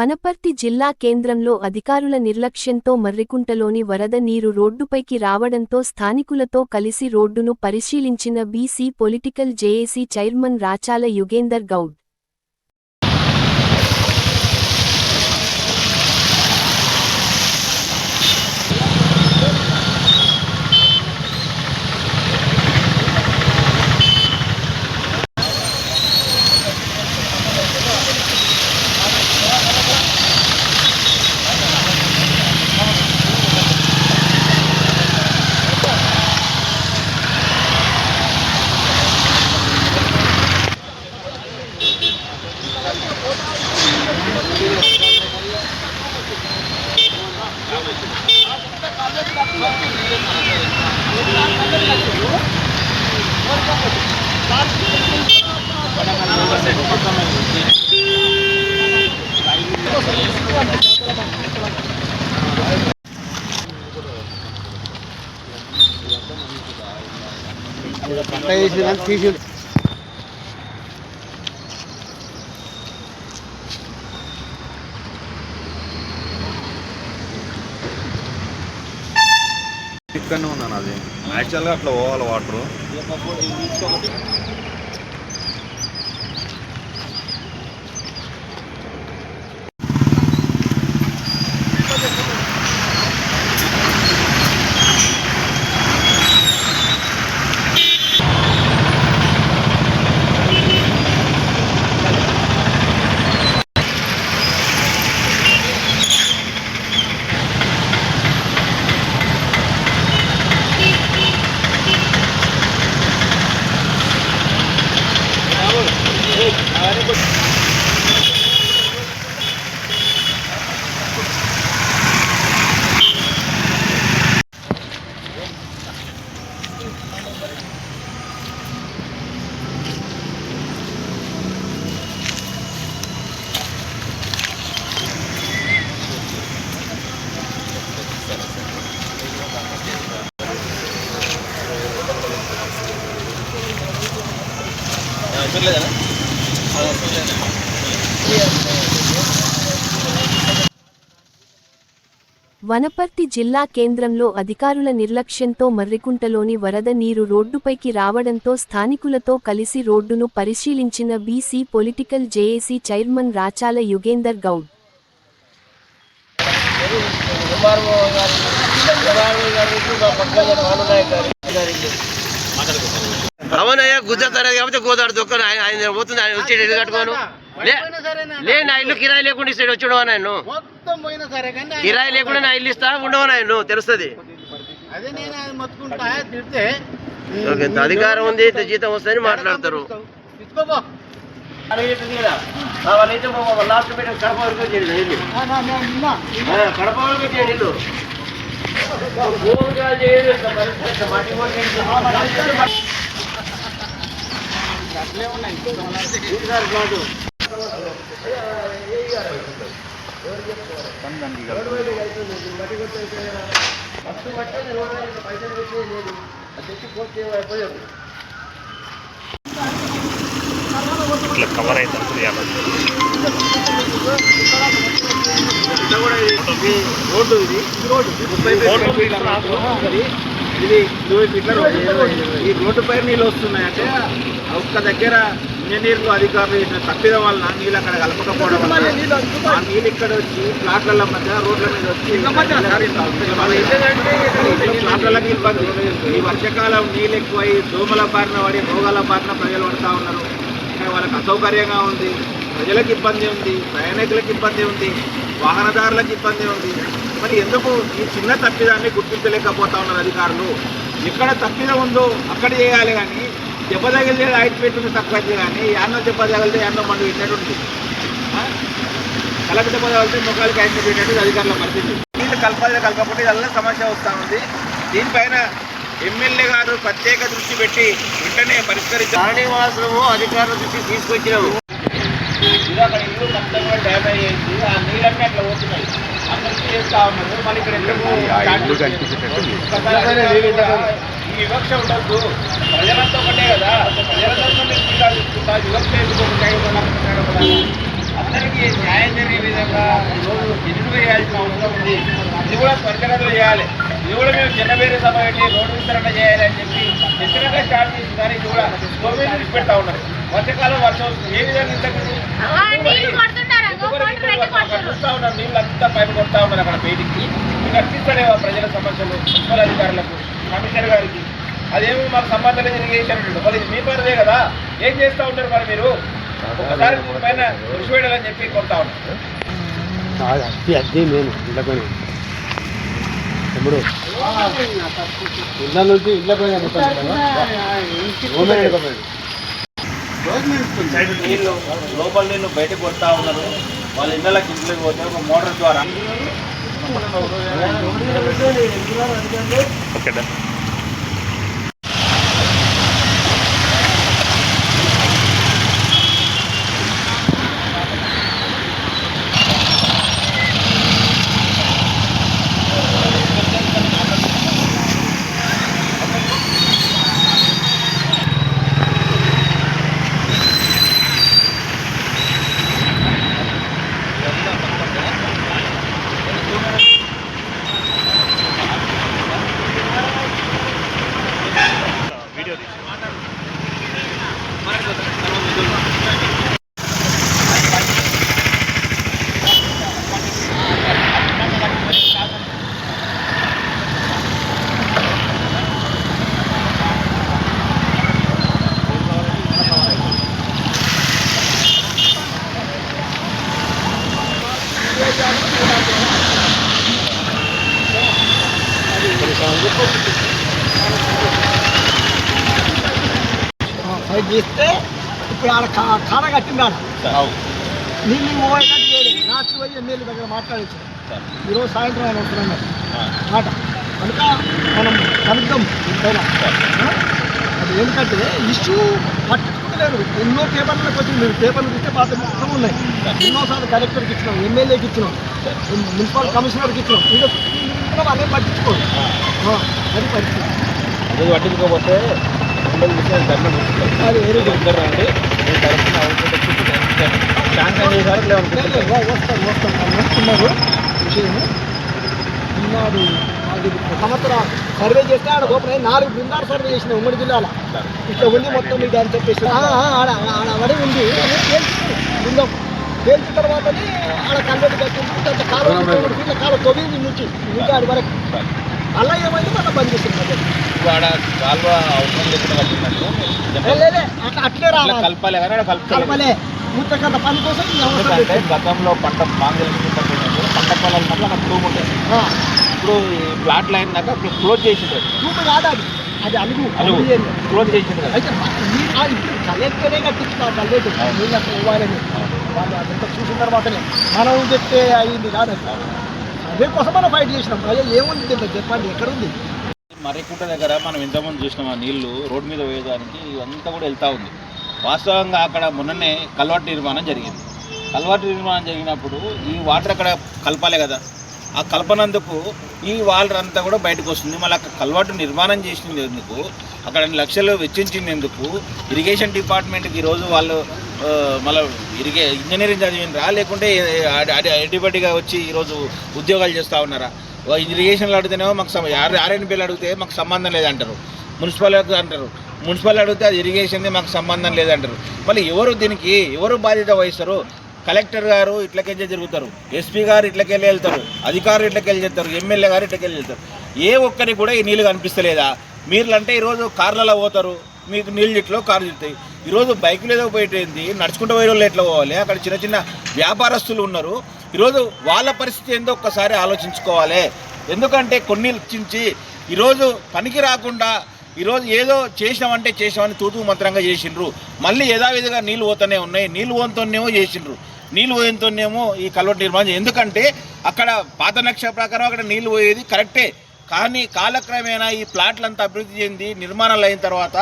వనపర్తి జిల్లా కేంద్రంలో అధికారుల నిర్లక్ష్యంతో మర్రికుంటలోని వరద నీరు రోడ్డుపైకి రావడంతో స్థానికులతో కలిసి రోడ్డును పరిశీలించిన BC political JAC chairman Rachala Yugender Goud. పంట వేసి తీసి ఇక్కడనే ఉన్నాను అది యాక్చువల్గా అట్లా పోవాలి వాటర్ వనపర్తి జిల్లా కేంద్రంలో అధికారుల నిర్లక్ష్యంతో మర్రికుంటలోని వరద నీరు రోడ్డుపైకి రావడంతో స్థానికులతో కలిసి రోడ్డును పరిశీలించిన BC political JAC chairman Rachala Yugender Goud. అవునయ్యా గుజరాత్ కాబట్టి గోదావరి దొక్కను ఆయన పోతుంది ఆయన వచ్చి ఇల్లు కట్టుకోను. లే నా ఇల్లు కిరాయి లేకుండా ఇస్తాడు వచ్చాడు ఆయన మొత్తం పోయినా సరే కానీ ఆయన- కిరాయి లేకుండా నా ఇల్లు ఇస్తా ఉండవు ఆయన తెలుస్తుంది. అదే నేను ఆయన మొత్తుకుంటా తిడితే. ఓకే, ఇంత అధికారం ఉంది ఇంత జీతం వస్తుందని మాట్లాడతారు. తీసుకోపో లాస్ట్ కడప వరకు వచ్చేది ఇల్లు ఆ, నా- నా- నిన్న- ఆ, కడప వరకు వచ్చేది ఇల్లు. భూమిగా చేయదు, ఇట్లా పరిస్థితి, ఇట్లా మట్టి కొట్టి ఈసారి ప్లాటు. ఫస్ట్ పట్టేది రోడ్డు పైసలు పెట్టేది లేదు అది తెచ్చి పోతే ఇట్లా కవర్ ఇది- రోడ్డు ఇది ఇది ఇది ఇరవై ఫీట్ల రోడ్డు. ఈ రోడ్డు పైన నీళ్ళు వస్తున్నాయంటే ఒక్క దగ్గర ఇంజనీర్లు అధికారులు చేసిన తప్పిదం వలన నీళ్ళు అక్కడ కలపకపోవడం వల్ల ఆ నీళ్ళు ఇక్కడ వచ్చి ప్లాట్ల మధ్య రోడ్ల మీద వచ్చి వాళ్ళ ప్లాట్లకి ఇబ్బంది ఈ వర్షాకాలం నీళ్ళు ఎక్కువై దోమల బారిన పడి రోగాల బారిన ప్రజలు పడుతూ ఉన్నారు. ఇక్కడ వాళ్ళకి అసౌకర్యంగా ఉంది ప్రజలకు ఇబ్బంది ఉంది ప్రయాణికులకు ఇబ్బంది ఉంది వాహనదారులకు ఇబ్బంది ఉంది. మరి ఎందుకు ఈ చిన్న తప్పిదాన్ని గుర్తించలేకపోతా ఉన్నారు అధికారులు? ఎక్కడ తప్పిదం ఉందో అక్కడ చేయాలి కానీ దెబ్బ తగిలితే ఐదు పెట్టుంది తక్కువ అయితే కానీ యాన్నో దెబ్బ తగిలితే యాన్నో మండు విన్నట్టుంది కలక దెబ్బ తగిలితే ముఖాలకి ఐదు పెట్టినట్టు అధికారుల పరిస్థితి. నీళ్ళు కలపాలి కలపకపోతే ఇదల్లా సమస్య వస్తూ ఉంది. దీనిపైన ఎమ్మెల్యే గారు ప్రత్యేక దృష్టి పెట్టి వెంటనే పరిష్కరించారు శ్రీనివాసము అధికారుల దృష్టికి తీసుకొచ్చినాము ఇది అక్కడ ఇల్లు మొత్తం కూడా డ్యామేజ్ అయింది ఆ నీళ్ళన్నీ అట్లా పోతున్నాయి అందరికీ చేస్తా ఉన్నారు మళ్ళీ ఇక్కడ ఎందుకు వివక్ష ఉండద్దు ప్రజలంతా ఒకటే కదా. ప్రజలందరితో మీరు తీసుకుంటా వివక్ష ఎందుకు? అందరికీ న్యాయం జరిగే విధంగా ఈరోజు ఎదురుగా చేయాల్సిన అవసరం ఉంది. ఇది కూడా త్వరితగతిలో చేయాలి. ఇది కూడా మేము చిన్నపేరు సభ పెట్టి రోడ్డు విస్తరణ చేయాలి అని చెప్పి డెఫినెట్గా స్టార్ట్ చేసి కానీ ఇది కూడా గవర్నమెంట్ నుంచి పెడతా ఉన్నారు. వర్షకాలం వర్షం వస్తుంది. ఏ విధంగా ఇంతకు. చూస్తా ఉన్నారు. నీళ్ళు అంతా పైపు కొడతా ఉన్నారు అక్కడ బయటికి. మీకు అర్పిస్తలేవా ప్రజల సమస్యలు? మున్సిపల్ అధికారులకు కమిషనర్ గారికి? అదేమో మాకు సంబంధం లేదు ఇరిగేషన్ అంటాడు మరి మీ పనిదే కదా. ఏం చేస్తూ ఉంటారు మరి మీరు? ఒకసారి పైన దృష్టి పెట్టాలని చెప్పి కొడతా ఉన్నారు అద్దె అద్దె నేను ఇళ్ళకొని తమ్ముడు ఇళ్ళ నుంచి ఇళ్ళ పోయినా నీళ్ళు లోపల నీళ్ళు బయటకు కొడతా ఉన్నారు. వాళ్ళ ఇళ్ళకి ఇంట్లోకి పోతే ఒక మోటార్ ద్వారా చేస్తే ఇప్పుడు ఆడ కాడ కట్టింది ఆడ నీళ్ళు పోయేటట్టు చేయలేదు. రాత్రి పోయి ఎమ్మెల్యే దగ్గర మాట్లాడించారు ఈరోజు సాయంత్రం ఆయన వస్తున్నారు మాట. కనుక మనం కలుద్దాం. పైన అది ఎందుకంటే ఇష్యూ పట్టించుకుంటలేరు ఎన్నో పేపర్లకు వచ్చి మీరు పేపర్లు ఇస్తే పాత మొత్తం ఉన్నాయి. ఎన్నోసార్లు కలెక్టర్కి ఇచ్చినాం ఎమ్మెల్యేకి ఇచ్చినాం మున్సిపల్ కమిషనర్కి ఇచ్చినాం. ఇది అదే పట్టించుకోరు. ఆ, అది పరిస్థితి. అది పట్టించుకోకపోతే అది వెరీ గుడ్ రండి. మీ తరఫున శాంక్షన్ చేశారు లేవనుకుంటున్నారు వస్తాను వస్తాను వాళ్ళు వస్తున్నారు విషయము ఈనాడు సంవత్సర సర్వే చేస్తే ఆడ లోపల నాలుగు బృందాలు సర్వే చేసిన ఉమ్మడి జిల్లాలో ఇట్లా ఉంది మొత్తం మీకు అని చెప్పేసి ఆడ ఆడ వడి ఉంది బృందం తేల్చిన తర్వాతనే ఆడ కన్వర్ట్ కట్టింది కొంత కాలం ఫీట్ల కాలం తొమ్మిది నుంచి ఇంకా ఆడి వరకు అలా ఏమైంది? మళ్ళీ బంద్ చేసింది ఆడ కాలువ అవసరం లేకుండా అట్లా రావాలి. కలపాలి కానీ కలపాలి పని కోసం ఎందుకంటే. గతంలో పంట మాంగళ్యం పంట పొలాల మధ్య అక్కడ ఉండేది ఆ, ఇప్పుడు లైన్ దాకా ఇప్పుడు క్లోజ్ చేసిండ్రు. చూపు కాదు అది. అది అలుగు అలుగు. క్లోజ్ చేసిండ్రు అయితే ఇప్పుడు కలెక్టరే కట్టించిన కలెక్టర్ నీళ్ళు అసలు ఇవ్వాలని వాళ్ళు అదంతా చూసిన తర్వాతనే. మనం చెప్తే అయింది కాదు అది. మనం ఫైట్ చేసినాం. అయ్యా ఏముంది దీంట్లో? చెప్పండి ఎక్కడుంది? మర్రికుంట దగ్గర మనం ఇంతకుముందు చూసినాం ఆ నీళ్ళు రోడ్డు మీద పోయేదానికి ఇవంతా కూడా వెళ్తూ ఉంది. వాస్తవంగా అక్కడ మొన్ననే కల్వర్ట్ నిర్మాణం జరిగింది. కల్వర్ట్ నిర్మాణం జరిగినప్పుడు ఈ వాటర్ అక్కడ కలపాలి కదా. ఆ కలపనందుకు ఈ వాటర్ అంతా కూడా బయటకు వస్తుంది. మళ్ళీ అక్కడ కల్వర్టు నిర్మాణం చేసింది ఎందుకు అక్కడ లక్షలు వెచ్చించింది ఎందుకు ఇరిగేషన్ డిపార్ట్మెంట్కి ఈరోజు వాళ్ళు మళ్ళీ ఇరిగే ఇంజనీరింగ్ చదివినరా లేకుంటే అడిబడిగా వచ్చి ఈరోజు ఉద్యోగాలు చేస్తూ ఉన్నారా? ఇరిగేషన్లు అడిగితేనేమో మాకు సమ- అడిగితే మాకు సంబంధం లేదంటారు. మున్సిపల్ అంటారు. మున్సిపల్ అడిగితే అది ఇరిగేషన్ది మాకు సంబంధం లేదంటారు. మళ్ళీ ఎవరు దీనికి ఎవరు బాధ్యత వహిస్తారు? కలెక్టర్ గారు ఇట్లకెళ్ళి తిరుగుతారు. ఎస్పీ గారు ఇట్లకెళ్ళి వెళ్తారు. అధికారులు ఇట్లకెళ్ళి వెళ్తారు ఎమ్మెల్యే గారు ఇట్లకెళ్ళి వెళ్తారు ఏ ఒక్కరికి కూడా ఈ నీళ్ళు కనిపిస్తలేదా? మీరు అంటే ఈరోజు కార్లలో పోతారు. మీకు నీళ్ళు ఇట్లో కార్లు తిరుగుతాయి. ఈరోజు బైకులు ఏదో పోయేటైంది నడుచుకుంటూ పోయే వాళ్ళు ఎట్లా పోవాలి? అక్కడ చిన్న చిన్న వ్యాపారస్తులు ఉన్నారు. ఈరోజు వాళ్ళ పరిస్థితి ఏందో ఒక్కసారి ఆలోచించుకోవాలి. ఎందుకంటే కొన్ని చించి ఈరోజు పనికి రాకుండా ఈరోజు ఏదో చేసినామంటే చేసినామని తూతూ మంత్రంగా చేసిండ్రు. మళ్ళీ యథావిధిగా నీళ్ళు పోతూనే ఉన్నాయి. నీళ్ళు పోతూనేమో చేసిండ్రు. నీళ్ళు పోయేతోనేమో ఈ కల్వర్ట్ నిర్మాణం ఎందుకంటే అక్కడ పాత నక్ష ప్రకారం అక్కడ నీళ్ళు పోయేది కరెక్టే. కానీ కాలక్రమేణా ఈ ప్లాట్లంతా అభివృద్ధి చెంది నిర్మాణాలు అయిన తర్వాత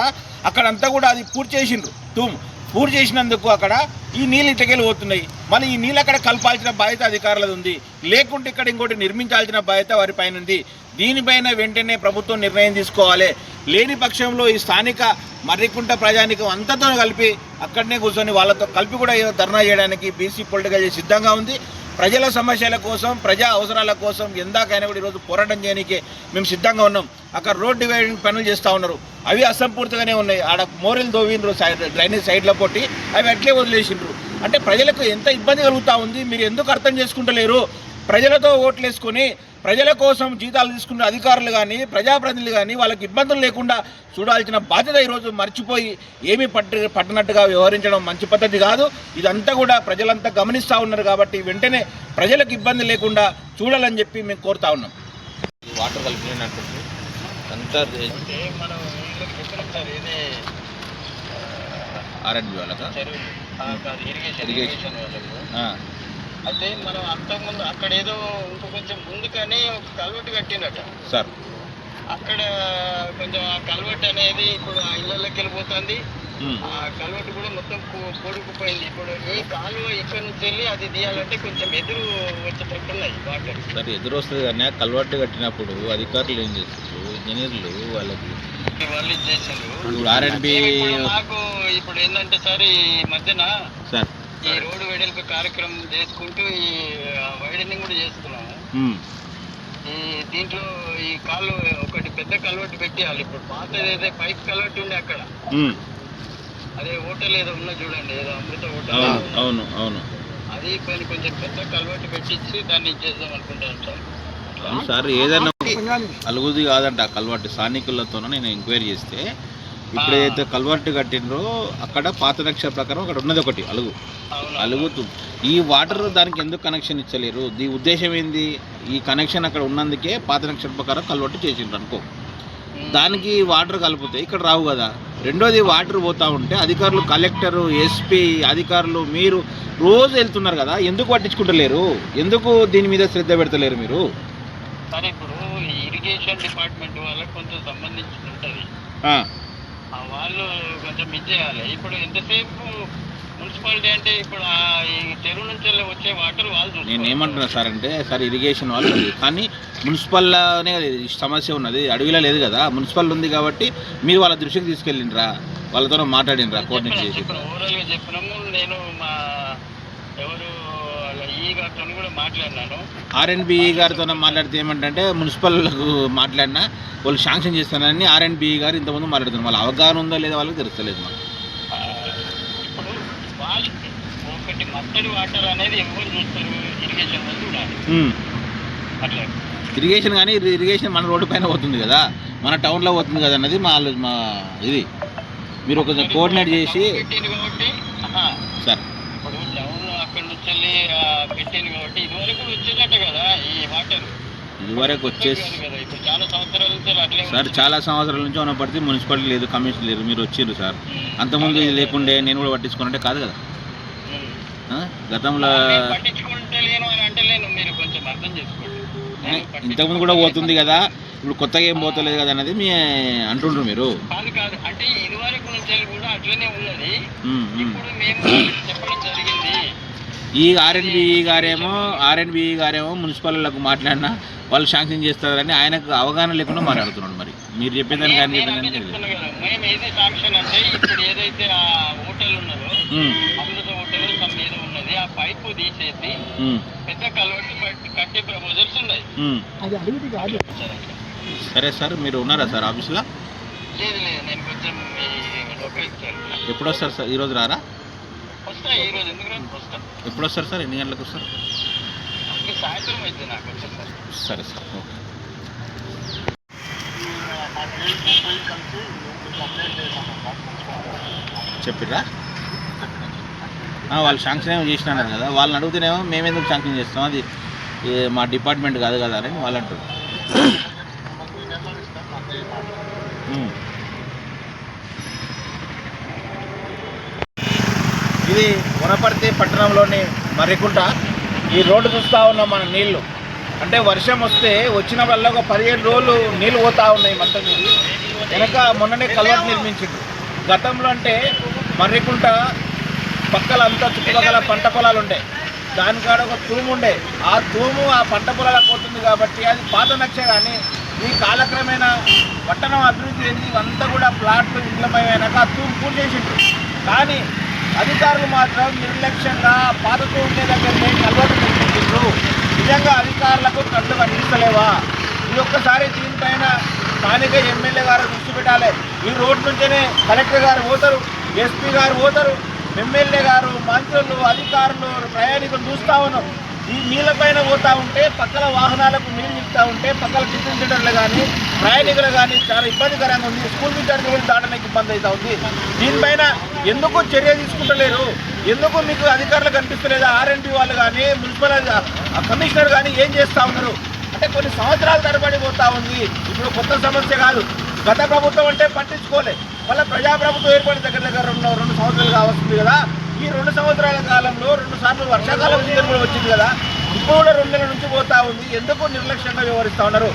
అక్కడంతా కూడా అది పూర్తి చేసిండ్రు. తూము. పూర్తి చేసినందుకు అక్కడ ఈ నీళ్ళు ఇటకెళ్ళి పోతున్నాయి. మళ్ళీ ఈ నీళ్ళు అక్కడ కలపాల్సిన బాధ్యత అధికారులది ఉంది. లేకుంటే ఇక్కడ ఇంకోటి నిర్మించాల్సిన బాధ్యత వారి పైన ఉంది. దీనిపైన వెంటనే ప్రభుత్వం నిర్ణయం తీసుకోవాలి. లేని పక్షంలో ఈ స్థానిక మర్రికుంట ప్రజానికం అంతతో కలిపి అక్కడనే కూర్చొని వాళ్ళతో కలిపి కూడా ఏదో ధర్నా చేయడానికి బీసీ పొలిటికల్ సిద్ధంగా ఉంది. ప్రజల సమస్యల కోసం ప్రజా అవసరాల కోసం ఎందాకైనా కూడా ఈరోజు పోరాటం చేయడానికి మేము సిద్ధంగా ఉన్నాం. అక్కడ రోడ్ డివైడింగ్ పనులు చేస్తూ ఉన్నారు. అవి అసంపూర్తిగానే ఉన్నాయి. ఆడ మోరీలు దోవిండ్రు సైడ్ డ్రైనేజ్ సైడ్లో కొట్టి అవి అట్లే వదిలేసిండ్రు. అంటే ప్రజలకు ఎంత ఇబ్బంది కలుగుతూ ఉంది? మీరు ఎందుకు అర్థం చేసుకుంటలేరు? ప్రజలతో ఓట్లు వేసుకొని ప్రజల కోసం జీతాలు తీసుకున్న అధికారులు కానీ ప్రజాప్రతినిధులు కానీ వాళ్ళకి ఇబ్బందులు లేకుండా చూడాల్సిన బాధ్యత ఈరోజు మర్చిపోయి ఏమీ పట్టు పట్టనట్టుగా వ్యవహరించడం మంచి పద్ధతి కాదు. ఇదంతా కూడా ప్రజలంతా గమనిస్తూ ఉన్నారు కాబట్టి వెంటనే ప్రజలకు ఇబ్బంది లేకుండా చూడాలని చెప్పి మేము కోరుతా ఉన్నాం. వాటర్ కలిపినట్టు అంతా మనం ఆర్ఎండ్బి వాళ్ళకా? ఇరిగేషన్ ఆ, అయితే మనం అంతకుముందు అక్కడ ఏదో ఇంకో కొంచెం ముందుగానే ఒక కల్వెట్టు కట్టిండట సార్. అక్కడ కొంచెం ఆ కల్వెట్ అనేది ఇప్పుడు ఆ ఇళ్ళకి వెళ్ళిపోతుంది. ఆ కల్వెట్ కూడా మొత్తం కు- పొడుకుపోయింది. ఇప్పుడు ఈ కాలువ ఇక్కడ నుంచి వెళ్ళి అది తీయాలంటే కొంచెం ఎదురు వచ్చేటట్టు ఉన్నాయి వాటర్. సార్ ఎదురు వస్తుంది కానీ కల్వర్ట్ కట్టినప్పుడు అధికారులు ఏం చేస్తారు? ఇంజనీర్లు వాళ్ళకి వాళ్ళు ఇప్పుడు ఆర్ఎండ్బి మాకు ఇప్పుడు ఏంటంటే సార్ ఈ మధ్యన సార్. ఈ రోడ్డు వెడల్పు కార్యక్రమం చేసుకుంటూ ఈ వైడనింగ్ కూడా చేస్తున్నాము. ఈ దీంట్లో ఈ కాలు ఒకటి పెద్ద కల్వెట్టు పెట్టేయాలి. ఇప్పుడు పాతది ఏదో పైప్ కల్వెట్టు ఉండే అక్కడ. అదే హోటల్ ఏదో ఉన్నా చూడండి ఏదో అమృత హోటల్ అవును అవును అవును. అది పైన కొంచెం పెద్ద కల్వెట్టు పెట్టించి దాన్ని ఇచ్చేద్దాం అనుకుంటాను సార్. సార్ ఏదైనా అలుగుది కాదంట ఆ కల్వర్ట్. స్థానికులతో నేను ఎంక్వైరీ చేస్తే ఇప్పుడు ఏదైతే కల్వర్ట్ కట్టిండ్రో అక్కడ పాత నక్ష ప్రకారం అక్కడ ఉన్నది ఒకటి అలుగు. అలుగుతూ ఈ వాటర్ దానికి ఎందుకు కనెక్షన్ ఇచ్చలేరు? దీ ఉద్దేశం ఏంది? ఈ కనెక్షన్ అక్కడ ఉన్నందుకే పాత నక్ష ప్రకారం కల్వర్ట్ చేసిండ్రు అనుకో. దానికి వాటర్ కలిపితే ఇక్కడ రావు కదా. రెండోది వాటర్ పోతా ఉంటే అధికారులు కలెక్టరు ఎస్పీ అధికారులు మీరు రోజు వెళ్తున్నారు కదా ఎందుకు పట్టించుకుంటలేరు? ఎందుకు దీని మీద శ్రద్ధ పెడతలేరు మీరు? సరే ఇప్పుడు ఇరిగేషన్ డిపార్ట్మెంట్ వాళ్ళకి కొంచెం సంబంధించి ఉంటుంది. వాళ్ళు కొంచెం ఇచ్చేయాలి ఇప్పుడు ఎంతసేపు మున్సిపాలిటీ అంటే ఇప్పుడు ఈ చెరువు నుంచి వచ్చే వాటర్ వాళ్ళు నేను. ఏమంటున్నా సార్ అంటే సార్ ఇరిగేషన్ వాళ్ళు. కానీ మున్సిపల్లోనే సమస్య ఉన్నది. అడవిలో లేదు కదా. మున్సిపల్ ఉంది కాబట్టి మీరు వాళ్ళ దృష్టికి తీసుకెళ్ళిండ్రా. వాళ్ళతో మాట్లాడిండ్రా కోఆర్డినేట్ చేసి. ఇప్పుడు ఓవరాల్గా చెప్పినాము. నేను మా ఎవరు వాళ్ళ ఈ గారితో మాట్లాడితే ఏమంటే మున్సిపల్కు మాట్లాడినా వాళ్ళు శాంక్షన్ చేస్తానని ఆర్ఎన్బి గారు ఇంతకుముందు మాట్లాడుతున్నారు. వాళ్ళ అవగాహన ఉందో లేదో వాళ్ళకి తెలుస్తలేదు మాకు. ఆ, ఇప్పుడు వాళ్ళకి ఒకటి మత్తడి వాటర్ అనేది ఎవరు చూస్తారు? ఇరిగేషన్ వాళ్ళు చూడాలి. ఉమ్. అట్లా. ఇరిగేషన్ కానీ ఇరి- ఇరిగేషన్ మన రోడ్డు పైన పోతుంది కదా. మన టౌన్లో పోతుంది కదా అన్నది మా ఇది. మీరు కొంచెం కోఆర్డినేట్ చేసి సార్. కాబట్టి ఇదివరకు కదా ఈ వాటర్. ఇదివరకు వచ్చేసి కదా ఇప్పుడు చాలా సంవత్సరాల నుంచి అట్లే సార్. చాలా సంవత్సరాల నుంచి ఉన్న పడితే మున్సిపాలిటీ లేదు కమిషన్ లేదు మీరు వచ్చిర్రు సార్. అంతకుముందు ఇది లేకుండే నేను కూడా పట్టించుకున్నట్టే కాదు కదా? గతంలో నేను పట్టించుకుంటలేను అని అంటలేను మీరు కొంచెం అర్థం చేసుకోండి. నేను ఇంతకుముందు కూడా పోతుంది కదా ఇప్పుడు కొత్తగా ఏం పోతలేదు కదా అన్నది మీ అంటుండ్రు మీరు. కాదు కాదు. అంటే ఇదివరకు నుంచి కూడా అట్లనే ఉన్నది. ఇప్పుడు మేము చెప్పడం జరిగింది. ఈ ఆర్ఎన్బి గారేమో ఆర్ఎన్బి గారేమో మున్సిపాలిటీలకు మాట్లాడినా వాళ్ళు శాంక్షన్ చేస్తారని ఆయనకు అవగాహన లేకుండా మాట్లాడుతున్నాడు మరి. మీరు చెప్పేదానికి ఆయన నేను చెప్పేదానికి అదే తెలియదు. చెప్తున్నా కదా మేము ఏది శాంక్షన్ అంటే ఇప్పుడు ఏదైతే ఆ హోటల్ ఉన్నదో అమృత హోటల్ సమ్ ఏదో ఉన్నది ఆ పైపు తీసేసి పెద్ద కలవటి పట్టి కట్టే ప్రపోజల్స్ ఉన్నాయి. ఉమ్. అది అడుగుది కాదు. సరే సార్ మీరు ఉన్నారా సార్ ఆఫీస్లో? లేదు లేదు నేను కొంచెం ఈ ఉపయోగించాను ఎప్పుడు వస్తారు సార్? ఈరోజు రారా? ఎప్పుడు వస్తారు సార్? ఎన్ని గంటలకు వస్తారు? ఇంక సాయంత్రం అయితే నాకు వచ్చేసరి సరే. Sir okay. చెప్పిర్రా? ఆ, వాళ్ళు శాంక్షన్ ఏమో చేసినారు కదా వాళ్ళని అడుగుతేనేమో మేమెందుకు శాంక్షన్ చేస్తాం అది మా డిపార్ట్మెంట్ కాదు కదా అని వాళ్ళు అంటారు ఇది వనపర్తి పట్టణంలోని మర్రికుంట. ఈ రోడ్డు చూస్తూ ఉన్నాం మన నీళ్ళు. అంటే వర్షం వస్తే వచ్చిన వల్ల ఒక పదిహేడు రోజులు నీళ్ళు పోతూ ఉన్నాయి మొత్తం ఇది వెనక మొన్ననే కల్వర్ట్ నిర్మించింది గతంలో అంటే మర్రికుంట పక్కల అంతా చుట్టుపక్కల పంట పొలాలు ఉండే. దానికాడ ఒక తూము ఉండే. ఆ తూము ఆ పంట పొలాలకు పోతుంది కాబట్టి అది పాత నచ్చే కానీ ఈ కాలక్రమేణా పట్టణం అభివృద్ధి చెంది ఇవంతా కూడా ప్లాట్లు ఇండ్లమయమైనాక తూము పూర్చేసిండ్రు కానీ అధికారులు మాత్రం నిర్లక్ష్యంగా పాతతో ఉండే దగ్గరనే కలవటు నిర్మించారు నిజంగా అధికారులకు కళ్ళు కనిపిస్తలేవా? ఈ ఒక్కసారి దీనిపైన స్థానిక ఎమ్మెల్యే గారు దృష్టి పెట్టాలి. ఈ రోడ్ నుంచే కలెక్టర్ గారు పోతారు ఎస్పీ గారు పోతారు. ఎమ్మెల్యే గారు మంత్రులు అధికారులు ప్రయాణికులు చూస్తా ఉన్నాం. ఈ నీళ్ళ పైన పోతా ఉంటే పక్కల వాహనాలకు నీళ్ళు ఇస్తూ ఉంటే పక్కల టిఫిన్ సెంటర్లు కానీ ప్రయాణికులు కానీ చాలా ఇబ్బందికరంగా ఉంది. స్కూల్ విద్యార్థులు కూడా దాటడానికి ఇబ్బంది అవుతా ఉంది. దీనిపైన ఎందుకు చర్య తీసుకుంటలేరు? ఎందుకు మీకు అధికారులు కనిపిస్తలేదా? ఆర్ఎన్బి వాళ్ళు కానీ మున్సిపల్ కమిషనర్ కానీ ఏం చేస్తూ ఉన్నారు? అంటే కొన్ని సంవత్సరాల తరబడి పోతా ఉంది. ఇప్పుడు కొత్త సమస్య కాదు. గత ప్రభుత్వం అంటే పట్టించుకోలేదు మళ్ళీ ప్రజాప్రభుత్వం ఏర్పడిన దగ్గర దగ్గర రెండు రెండు సంవత్సరాలు కావస్తుంది కదా. ఈ రెండు సంవత్సరాల కాలంలో రెండు సార్లు వర్షాకాలం సీజన్ కూడా వచ్చింది కదా. ఇప్పుడు కూడా రెండు నెలల నుంచి పోతా ఉంది. ఎందుకు నిర్లక్ష్యంగా వ్యవహరిస్తూ ఉన్నారు?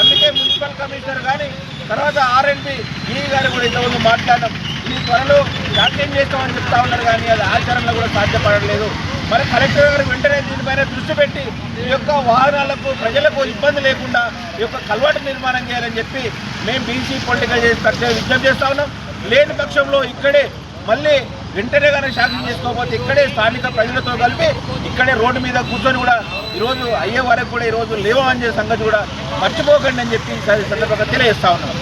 అందుకే మున్సిపల్ కమిషనర్ కానీ తర్వాత ఆర్ఎండ్బి ఈ గారు కూడా ఇంతకుముందు మాట్లాడడం. ఈ త్వరలో శాంక్షన్ చేస్తామని చెప్తా ఉన్నారు కానీ అది ఆచరణలో కూడా సాధ్యపడలేదు మరి కలెక్టర్ గారు వెంటనే దీనిపైన దృష్టి పెట్టి ఈ యొక్క వాహనాలకు ప్రజలకు ఇబ్బంది లేకుండా ఈ యొక్క కల్వాటు నిర్మాణం చేయాలని చెప్పి మేము బీసీ పొలిటికల్ చేసి విజ్ఞప్తి చేస్తా ఉన్నాం. లేని పక్షంలో ఇక్కడే మళ్ళీ వెంటనే కానీ శాసనం చేసుకోకపోతే ఇక్కడే స్థానిక ప్రజలతో కలిపి ఇక్కడే రోడ్డు మీద కూర్చొని కూడా ఈరోజు అయ్యే వరకు కూడా ఈరోజు లేవని సంగతి కూడా మర్చిపోకండి అని చెప్పి సందర్భంగా తెలియజేస్తా ఉన్నాం.